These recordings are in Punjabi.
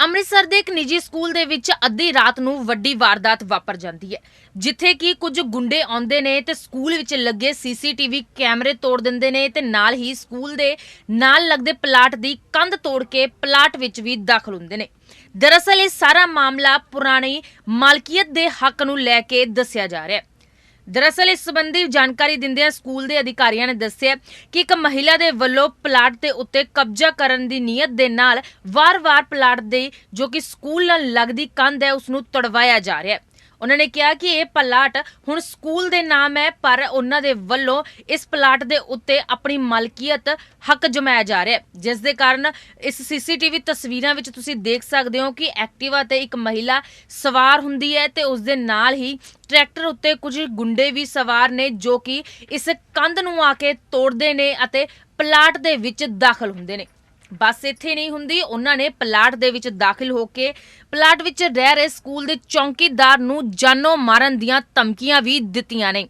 ਅੰਮ੍ਰਿਤਸਰ ਦੇ ਇੱਕ ਨਿੱਜੀ ਸਕੂਲ ਦੇ ਵਿੱਚ ਅੱਧੀ ਰਾਤ ਨੂੰ ਵੱਡੀ ਵਾਰਦਾਤ ਵਾਪਰ ਜਾਂਦੀ ਹੈ, ਜਿੱਥੇ ਕਿ ਕੁਝ ਗੁੰਡੇ ਆਉਂਦੇ ਨੇ ਤੇ ਸਕੂਲ ਵਿੱਚ ਲੱਗੇ ਸੀਸੀਟੀਵੀ ਕੈਮਰੇ ਤੋੜ ਦਿੰਦੇ ਨੇ ਤੇ ਨਾਲ ਹੀ ਸਕੂਲ ਦੇ ਨਾਲ ਲੱਗਦੇ ਪਲਾਟ ਦੀ ਕੰਧ ਤੋੜ ਕੇ ਪਲਾਟ ਵਿੱਚ ਵੀ ਦਾਖਲ ਹੁੰਦੇ ਨੇ। ਦਰਅਸਲ ਇਹ ਸਾਰਾ ਮਾਮਲਾ ਪੁਰਾਣੀ ਮਾਲਕੀਅਤ ਦੇ ਹੱਕ ਨੂੰ ਲੈ ਕੇ ਦੱਸਿਆ ਜਾ ਰਿਹਾ ਹੈ। ਦਰਅਸਲ ਇਸ ਸੰਬੰਧੀ ਜਾਣਕਾਰੀ ਦਿੰਦਿਆਂ ਸਕੂਲ ਦੇ ਅਧਿਕਾਰੀਆਂ ਨੇ ਦੱਸਿਆ ਕਿ ਇੱਕ ਮਹਿਲਾ ਦੇ ਵੱਲੋਂ ਪਲਾਟ ਦੇ ਉੱਤੇ ਕਬਜ਼ਾ ਕਰਨ ਦੀ ਨੀਅਤ ਦੇ ਨਾਲ ਵਾਰ-ਵਾਰ ਪਲਾਟ ਦੇ ਜੋ ਕਿ ਸਕੂਲ ਨਾਲ ਲੱਗਦੀ ਕੰਧ ਹੈ ਉਸ ਨੂੰ ਤੜਵਾਇਆ ਜਾ ਰਿਹਾ ਹੈ। ਉਹਨਾਂ ਨੇ ਕਿਹਾ ਕਿ ਇਹ ਪਲਾਟ ਹੁਣ ਸਕੂਲ ਦੇ ਨਾਮ ਹੈ, ਪਰ ਉਹਨਾਂ ਦੇ ਵੱਲੋਂ ਇਸ ਪਲਾਟ ਦੇ ਉੱਤੇ ਆਪਣੀ ਮਾਲਕੀਅਤ ਹੱਕ ਜਮਾਇਆ ਜਾ ਰਿਹਾ ਹੈ। ਜਿਸ ਦੇ ਕਾਰਨ ਇਸ ਸੀਸੀਟੀਵੀ ਤਸਵੀਰਾਂ ਵਿੱਚ ਤੁਸੀਂ ਦੇਖ ਸਕਦੇ ਹੋ ਕਿ ਐਕਟਿਵਾ ਤੇ ਇੱਕ ਮਹਿਲਾ ਸਵਾਰ ਹੁੰਦੀ ਹੈ ਤੇ ਉਸ ਦੇ ਨਾਲ ਹੀ ਟਰੈਕਟਰ ਉੱਤੇ ਕੁਝ ਗੁੰਡੇ ਵੀ ਸਵਾਰ ਨੇ, ਜੋ ਕਿ ਇਸ ਕੰਧ ਨੂੰ ਆ ਕੇ ਤੋੜਦੇ ਨੇ ਅਤੇ ਪਲਾਟ ਦੇ ਵਿੱਚ ਦਾਖਲ ਹੁੰਦੇ ਨੇ। ਬਸ ਇੱਥੇ ਨਹੀਂ ਹੁੰਦੀ। ਉਹਨਾਂ ਨੇ ਪਲਾਟ ਦੇ ਵਿੱਚ ਦਾਖਲ ਹੋ ਕੇ ਪਲਾਟ ਵਿੱਚ ਰਹਿ ਰਹੇ ਸਕੂਲ ਦੇ ਚੌਕੀਦਾਰ ਨੂੰ ਜਾਨੋਂ ਮਾਰਨ ਦੀਆਂ ਧਮਕੀਆਂ ਵੀ ਦਿੱਤੀਆਂ ਨੇ।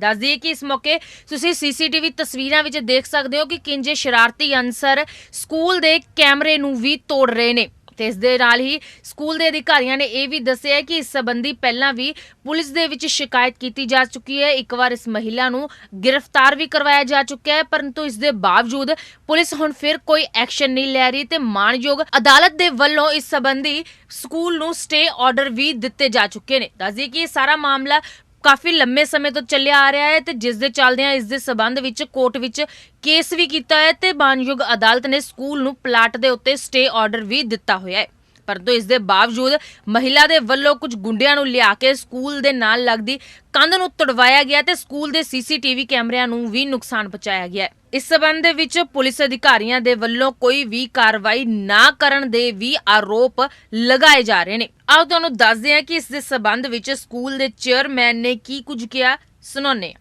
ਦੱਸ ਦਈਏ ਕਿ ਇਸ ਮੌਕੇ ਤੁਸੀਂ ਸੀਸੀਟੀਵੀ ਤਸਵੀਰਾਂ ਵਿੱਚ ਦੇਖ ਸਕਦੇ ਹੋ ਕਿ ਕਿੰਜੇ ਸ਼ਰਾਰਤੀ ਅਨਸਰ ਸਕੂਲ ਦੇ ਕੈਮਰੇ ਨੂੰ ਵੀ ਤੋੜ ਰਹੇ ਨੇ। ਤੇ ਇਸ ਦੇ ਨਾਲ ਹੀ ਸਕੂਲ ਦੇ ਅਧਿਕਾਰੀਆਂ ਨੇ ਇਹ ਵੀ ਦੱਸਿਆ ਕਿ ਇਸ ਸੰਬੰਧੀ ਪਹਿਲਾਂ ਵੀ ਪੁਲਿਸ ਦੇ ਵਿੱਚ ਸ਼ਿਕਾਇਤ ਕੀਤੀ ਜਾ ਚੁੱਕੀ ਹੈ। ਇੱਕ ਵਾਰ ਇਸ ਮਹਿਲਾ ਨੂੰ ਗ੍ਰਿਫਤਾਰ ਵੀ ਕਰਵਾਇਆ ਜਾ ਚੁੱਕਿਆ ਹੈ, ਪਰੰਤੂ ਇਸ ਦੇ ਬਾਵਜੂਦ ਪੁਲਿਸ ਹੁਣ ਫਿਰ ਕੋਈ ਐਕਸ਼ਨ ਨਹੀਂ ਲੈ ਰਹੀ ਤੇ ਮਾਣਯੋਗ ਅਦਾਲਤ ਦੇ ਵੱਲੋਂ ਇਸ ਸੰਬੰਧੀ ਸਕੂਲ ਨੂੰ ਸਟੇ ਆਰਡਰ ਵੀ ਦਿੱਤੇ ਜਾ ਚੁੱਕੇ ਨੇ। ਦੱਸਦੀ ਕਿ ਇਹ ਸਾਰਾ ਮਾਮਲਾ ਕਾਫੀ ਲੰਮੇ ਸਮੇਂ ਤੋਂ ਚੱਲਿਆ ਆ ਰਿਹਾ ਹੈ ਤੇ ਜਿਸ ਦੇ ਚੱਲਦਿਆਂ ਇਸ ਦੇ ਸਬੰਧ ਵਿੱਚ ਕੋਰਟ ਵਿੱਚ ਕੇਸ ਵੀ ਕੀਤਾ ਹੈ ਤੇ ਮਾਨਯੋਗ ਅਦਾਲਤ ਨੇ ਸਕੂਲ ਨੂੰ ਪਲਾਟ ਦੇ ਉੱਤੇ ਸਟੇ ਆਰਡਰ ਵੀ ਦਿੱਤਾ ਹੋਇਆ ਹੈ। ਪਰੰਤੂ ਇਸ ਦੇ ਬਾਵਜੂਦ ਮਹਿਲਾ ਦੇ ਵੱਲੋਂ ਕੁਝ ਗੁੰਡਿਆਂ ਨੂੰ ਲਿਆ ਕੇ ਸਕੂਲ ਦੇ ਨਾਲ ਲੱਗਦੀ ਕੰਧ ਨੂੰ ਤੜਵਾਇਆ ਗਿਆ ਤੇ ਸਕੂਲ ਦੇ ਸੀਸੀਟੀਵੀ ਕੈਮਰਿਆਂ ਨੂੰ ਵੀ ਨੁਕਸਾਨ ਪਹੁੰਚਾਇਆ ਗਿਆ ਹੈ। ਇਸ ਸਬੰਧ ਦੇ ਵਿੱਚ ਪੁਲਿਸ ਅਧਿਕਾਰੀਆਂ ਦੇ ਵੱਲੋਂ ਕੋਈ ਵੀ ਕਾਰਵਾਈ ਨਾ ਕਰਨ ਦੇ ਵੀ ਆਰੋਪ ਲਗਾਏ ਜਾ ਰਹੇ ਨੇ। ਆਓ ਤੁਹਾਨੂੰ ਦੱਸਦੇ ਹਾਂ ਕਿ ਇਸ ਦੇ ਸਬੰਧ ਵਿੱਚ ਸਕੂਲ ਦੇ ਚੇਅਰਮੈਨ ਨੇ ਕੀ ਕੁਝ ਕਿਹਾ, ਸੁਣਾਉਂਦੇ ਹਾਂ।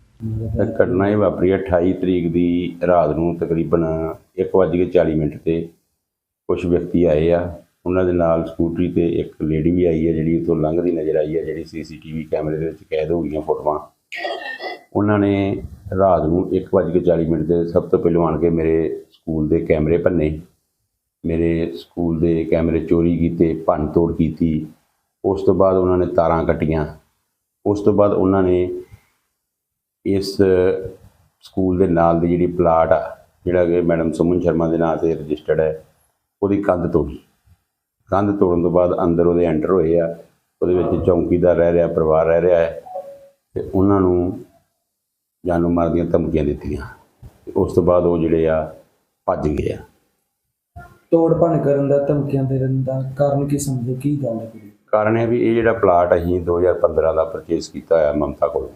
ਘਟਨਾ ਇਹ ਵਾਪਰੀ ਹੈ 28 ਤਰੀਕ ਦੀ ਰਾਤ ਨੂੰ ਤਕਰੀਬਨ 1:40 ਮਿੰਟ ਤੇ ਕੁਝ ਵਿਅਕਤੀ ਆਏ ਆ। ਉਹਨਾਂ ਦੇ ਨਾਲ ਸਕੂਟਰੀ ਤੇ ਇੱਕ ਲੇਡੀ ਵੀ ਆਈ ਹੈ ਜਿਹੜੀ ਉਥੋਂ ਲੰਘਦੀ ਨਜ਼ਰ ਆਈ ਹੈ, ਜਿਹੜੀ ਸੀਸੀਟੀਵੀ ਕੈਮਰੇ ਦੇ ਵਿੱਚ ਕੈਦ ਹੋ ਗਈਆਂ ਫੋਟੋਆਂ। ਉਹਨਾਂ ਨੇ ਰਾਤ ਨੂੰ 1:40 ਮਿੰਟ ਤੇ ਸਭ ਤੋਂ ਪਹਿਲਾਂ ਆਣ ਕੇ ਮੇਰੇ ਸਕੂਲ ਦੇ ਕੈਮਰੇ ਭੰਨੇ। ਮੇਰੇ ਸਕੂਲ ਦੇ ਕੈਮਰੇ ਚੋਰੀ ਕੀਤੇ, ਭੰਨ ਤੋੜ ਕੀਤੀ। ਉਸ ਤੋਂ ਬਾਅਦ ਉਹਨਾਂ ਨੇ ਤਾਰਾਂ ਕੱਟੀਆਂ। ਉਸ ਤੋਂ ਬਾਅਦ ਉਹਨਾਂ ਨੇ ਇਸ ਸਕੂਲ ਦੇ ਨਾਲ ਦੀ ਜਿਹੜੀ ਪਲਾਟ ਆ, ਜਿਹੜਾ ਕਿ ਮੈਡਮ ਸੁਮਨ ਸ਼ਰਮਾ ਦੇ ਨਾਂ ਤੇ ਰਜਿਸਟਰਡ ਹੈ, ਉਹਦੀ ਕੰਧ ਤੋੜੀ। ਕੰਧ ਤੋੜਨ ਤੋਂ ਬਾਅਦ ਅੰਦਰ ਉਹਦੇ ਐਂਟਰ ਹੋਏ ਆ ਉਹਦੇ ਵਿੱਚ ਚੌਂਕੀਦਾਰ ਰਹਿ ਰਿਹਾ ਪਰਿਵਾਰ ਰਹਿ ਰਿਹਾ ਹੈ ਤੇ ਉਹਨਾਂ ਨੂੰ ਜਾਨੋਂ ਮਾਰ ਦੀਆਂ ਧਮਕੀਆਂ ਦਿੱਤੀਆਂ। ਤੇ ਉਸ ਤੋਂ ਬਾਅਦ ਉਹ ਜਿਹੜੇ ਆ ਭੱਜ ਗਏ ਆ। ਤੋੜ ਭੰਨ ਕਰਨ ਦਾ ਧਮਕੀਆਂ ਦੇਣ ਦਾ ਕਾਰਨ ਕੀ ਸਮਝਦੇ ਕੀ ਗੱਲ ਹੈ ਕਾਰਨ ਹੈ ਵੀ ਇਹ ਜਿਹੜਾ ਪਲਾਟ ਅਸੀਂ 2015 ਦਾ ਪਰਚੇਸ ਕੀਤਾ ਹੋਇਆ ਮਮਤਾ ਕੋਲ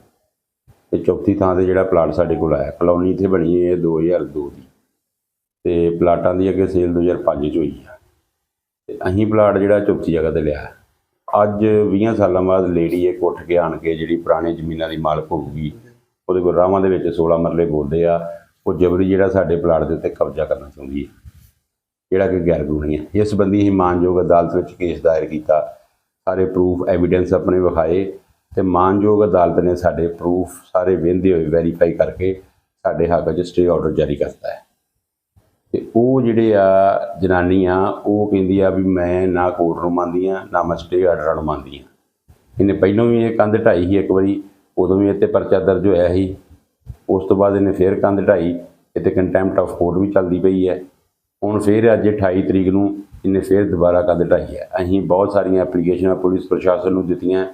ਇਹ ਚੌਥੀ ਥਾਂ ਤੇ ਜਿਹੜਾ ਪਲਾਟ ਸਾਡੇ ਕੋਲ ਆਇਆ ਕਲੋਨੀ ਇੱਥੇ ਬਣੀ ਹੈ 2002 ਦੀ ਤੇ ਪਲਾਟਾਂ ਦੀ ਅੱਗੇ ਸੇਲ 2005 ਚ ਹੋਈ ਆ। ਤੇ ਅਸੀਂ ਪਲਾਟ ਜਿਹੜਾ ਚੌਥੀ ਜਗ੍ਹਾ ਤੇ ਲਿਆ। ਅੱਜ 20 ਸਾਲਾਂ ਬਾਅਦ ਲੇਡੀ ਇਹ ਉੱਠ ਕੇ ਆਣ ਕੇ ਜਿਹੜੀ ਪੁਰਾਣੇ ਜ਼ਮੀਨਾਂ ਦੀ ਮਾਲਕ ਹੋਊਗੀ, ਉਹਦੇ ਕੋਲ ਰਾਵਾਂ ਦੇ ਵਿੱਚ 16 ਮਰਲੇ ਬੋਲਦੇ ਆ, ਉਹ ਜਬਰੀ ਜਿਹੜਾ ਸਾਡੇ ਪਲਾਟ ਦੇ ਉੱਤੇ ਕਬਜ਼ਾ ਕਰਨਾ ਚਾਹੁੰਦੀ ਹੈ। ਜਿਹੜਾ ਕਿ ਗੈਰ ਕਾਨੂੰਨੀ ਹੈ। ਇਸ ਸੰਬੰਧੀ ਹੀ ਮਾਨਯੋਗ ਅਦਾਲਤ ਵਿੱਚ ਕੇਸ ਦਾਇਰ ਕੀਤਾ। ਸਾਰੇ ਪ੍ਰੂਫ ਐਵੀਡੈਂਸ ਆਪਣੇ ਵਿਖਾਏ ਤੇ ਮਾਨਯੋਗ ਅਦਾਲਤ ਨੇ ਸਾਡੇ ਪ੍ਰੂਫ ਸਾਰੇ ਵਹਿੰਦੇ ਹੋਏ ਵੈਰੀਫਾਈ ਕਰਕੇ ਸਾਡੇ ਹੱਕ 'ਚ ਸਟੇ ਆਰਡਰ ਜਾਰੀ ਕਰਤਾ ਹੈ। ਤੇ ਉਹ ਜਿਹੜੇ ਆ ਜਨਾਨੀ ਆ ਉਹ ਕਹਿੰਦੀ ਆ ਵੀ ਮੈਂ ਨਾ ਕੋਰਟ ਨੂੰ ਮੰਨਦੀ ਆ, ਨਾ ਮੈਂ ਸਟੇ ਆਰਡਰ ਨੂੰ ਮੰਨਦੀ ਆ। ਇਹਨੇ ਪਹਿਲਾਂ ਵੀ ਇਹ ਕੰਧ ਢਾਈ ਸੀ ਇੱਕ ਵਾਰੀ, ਉਦੋਂ ਵੀ ਇੱਥੇ ਪਰਚਾ ਦਰਜ ਹੋਇਆ ਸੀ। ਉਸ ਤੋਂ ਬਾਅਦ ਇਹਨੇ ਫੇਰ ਕੰਧ ਢਾਈ, ਇੱਥੇ ਕੰਟੈਂਪਟ ਆਫ ਕੋਰਟ ਵੀ ਚੱਲਦੀ ਪਈ ਹੈ। ਹੁਣ ਫੇਰ ਅੱਜ 28 ਤਰੀਕ ਨੂੰ ਇਹਨੇ ਫੇਰ ਦੁਬਾਰਾ ਕੰਧ ਢਾਈ ਹੈ। ਅਸੀਂ ਬਹੁਤ ਸਾਰੀਆਂ ਐਪਲੀਕੇਸ਼ਨਾਂ ਪੁਲਿਸ ਪ੍ਰਸ਼ਾਸਨ ਨੂੰ ਦਿੱਤੀਆਂ,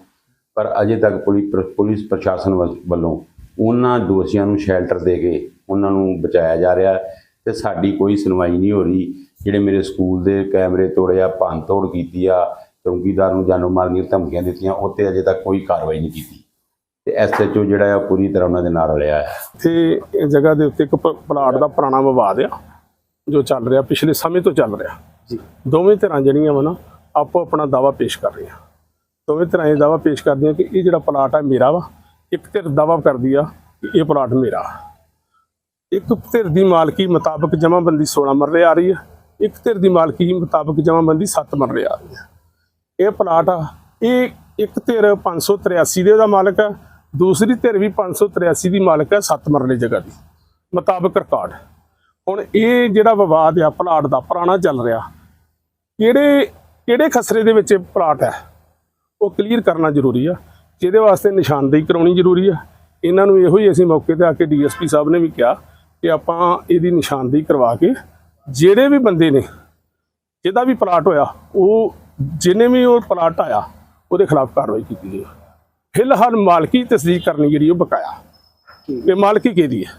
ਪਰ ਅਜੇ ਤੱਕ ਪੁਲਿਸ ਪੁਲਿਸ ਪ੍ਰਸ਼ਾਸਨ ਵੱਲ- ਵੱਲੋਂ ਉਹਨਾਂ ਦੋਸ਼ੀਆਂ ਨੂੰ ਸ਼ੈਲਟਰ ਦੇ ਕੇ ਉਹਨਾਂ ਨੂੰ ਬਚਾਇਆ ਜਾ ਰਿਹਾ। ਤੇ ਸਾਡੀ ਕੋਈ ਸੁਣਵਾਈ ਨਹੀਂ ਹੋ ਰਹੀ। ਜਿਹੜੇ ਮੇਰੇ ਸਕੂਲ ਦੇ ਕੈਮਰੇ ਤੋੜਿਆ ਭੰਨ ਤੋੜ ਕੀਤੀ ਆ ਚੌਕੀਦਾਰ ਨੂੰ ਜਾਨੋਂ ਮਾਰਨ ਦੀਆਂ ਧਮਕੀਆਂ ਦਿੱਤੀਆਂ ਉੱਤੇ ਅਜੇ ਤੱਕ ਕੋਈ ਕਾਰਵਾਈ ਨਹੀਂ ਕੀਤੀ। ਤੇ ਐਸਐਚਓ ਜਿਹੜਾ ਆ ਪੂਰੀ ਤਰ੍ਹਾਂ ਉਹਨਾਂ ਦੇ ਨਾਲ ਰਲਿਆ ਹੈ ਤੇ ਜਗ੍ਹਾ ਦੇ ਉੱਤੇ ਇੱਕ ਪਲਾਟ ਦਾ ਪੁਰਾਣਾ ਵਿਵਾਦ ਆ ਜੋ ਚੱਲ ਰਿਹਾ ਪਿਛਲੇ ਸਮੇਂ ਤੋਂ ਚੱਲ ਰਿਹਾ। ਜੀ। ਦੋਵੇਂ ਧਿਰਾਂ ਜਿਹੜੀਆਂ ਵਾ ਨਾ ਆਪੋ ਆਪਣਾ ਦਾਵਾ ਪੇਸ਼ ਕਰ ਰਹੀਆਂ। ਦੋਵੇਂ ਧਿਰਾਂ ਇਹ ਦਾਵਾ ਪੇਸ਼ ਕਰਦੀਆਂ ਕਿ ਇਹ ਜਿਹੜਾ ਪਲਾਟ ਆ ਮੇਰਾ ਵਾ ਇੱਕ ਧਿਰ ਦਾਵਾ ਕਰਦੀ ਆ ਕਿ ਇਹ ਪਲਾਟ ਮੇਰਾ। ਇੱਕ ਧਿਰ ਦੀ ਮਾਲਕੀ ਮੁਤਾਬਕ ਜਮ੍ਹਾਂਬੰਦੀ 16 ਮਰਲੇ ਆ ਰਹੀ ਹੈ। ਇੱਕ ਧਿਰ ਦੀ ਮਾਲਕੀ ਮੁਤਾਬਕ ਜਮ੍ਹਾਂਬੰਦੀ 7 ਮਰਲੇ ਆ ਰਹੀ ਹੈ। ਇਹ ਪਲਾਟ ਆ। ਇਹ ਇੱਕ ਧਿਰ 583 ਦੇ ਉਹਦਾ ਮਾਲਕ ਹੈ। ਦੂਸਰੀ ਧਿਰ ਵੀ 583 ਦੀ ਮਾਲਕ ਹੈ 7 ਮਰਲੇ ਜਗ੍ਹਾ ਦੀ। ਮੁਤਾਬਕ ਰਿਕਾਰਡ। ਹੁਣ ਇਹ ਜਿਹੜਾ ਵਿਵਾਦ ਆ, ਪਲਾਟ ਦਾ ਪੁਰਾਣਾ ਚੱਲ ਰਿਹਾ। ਕਿਹੜੇ ਕਿਹੜੇ ਖਸਰੇ ਦੇ ਵਿੱਚ ਇਹ ਪਲਾਟ ਹੈ? ਉਹ ਕਲੀਅਰ ਕਰਨਾ ਜ਼ਰੂਰੀ ਆ। ਜਿਹਦੇ ਵਾਸਤੇ ਨਿਸ਼ਾਨਦੇਹੀ ਕਰਾਉਣੀ ਜ਼ਰੂਰੀ ਆ। ਇਹਨਾਂ ਨੂੰ ਇਹੋ ਹੀ ਅਸੀਂ ਮੌਕੇ ਤੇ ਆ ਕੇ ਡੀਐਸਪੀ ਸਾਹਿਬ ਨੇ ਵੀ ਕਿਹਾ ਕਿ ਆਪਾਂ ਇਹਦੀ ਨਿਸ਼ਾਨਦੇਹੀ ਕਰਵਾ ਕੇ ਜਿਹੜੇ ਵੀ ਬੰਦੇ ਨੇ ਜਿਹਦਾ ਵੀ ਪਲਾਟ ਹੋਇਆ ਉਹ ਜਿਹਨੇ ਵੀ ਉਹ ਪਲਾਟ ਆਇਆ ਉਹਦੇ ਖਿਲਾਫ ਕਾਰਵਾਈ ਕੀਤੀ ਜਾਵੇ ਫਿਲਹਾਲ ਮਾਲਕੀ ਤਸਦੀਕ ਕਰਨੀ ਜਿਹੜੀ ਉਹ ਬਕਾਇਆ। ਕਿ ਮਾਲਕੀ ਕਿਹਦੀ ਹੈ?